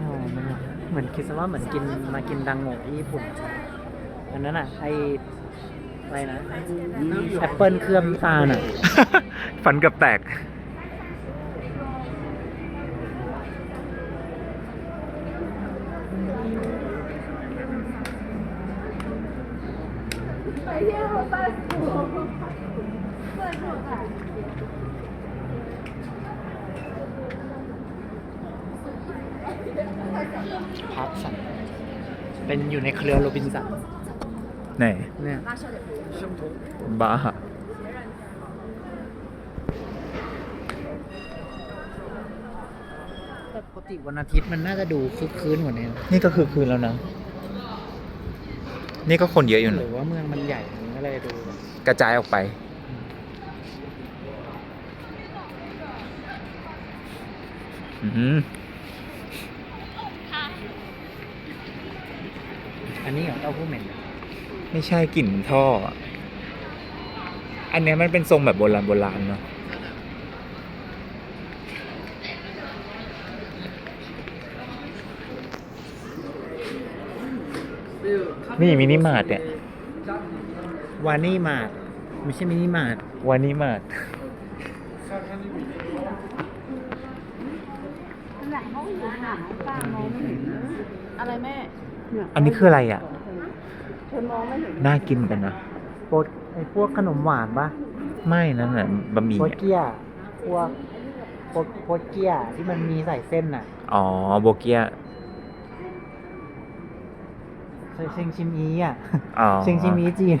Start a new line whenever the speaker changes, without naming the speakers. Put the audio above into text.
อ๋อมันเหมือนคิดซะว่าเหมือนกินมากินดังโง่ที่ญี่ปุ่น อันนั้นอะไออะไรนะแอปเปิลเคลือบน้ำตาลอะ
ฟันเกับแตก
พับสัน เป็นอยู่ในเครือโรบินสัน
ไหน
เนี่ย
บ้า
แต่ปกติวันอาทิตย์มันน่าจะดูคึกคืนกว่านี้นะ
นี่ก็คือคืนแล้วนะ นี่ก็คนเยอะอยู่
ห
นะ
รือว่าเมืองมันใหญ่มันก็เลยดูแบบ
กระจายออกไป อืม
อั นนี้เหรอเต้าหู้เหม็น
ไม่ใช่กลิ่นท่ออะอันเนี้ยมันเป็นทรงแบบโบราณโบราณเนาะนี่มินิมาร์ทเนี่ย
วานี่มาร์ทไม่ใช่มินิมาร์ท
วานิมาร์ท
อะไรแม่
อันนี้คืออะไรอะ น่ากินกันนะ
โปดไอพวกขนมหวานปะ
ไม่นั่นแหละบะหมี่
โปด
อะ
เกียพวกโปดโปดเกียที่มันมีใส่เส้นน่ะ
อ๋อโบเกีย
เชงชิมอีอะ
อ๋อ
เชงชิมอีจีน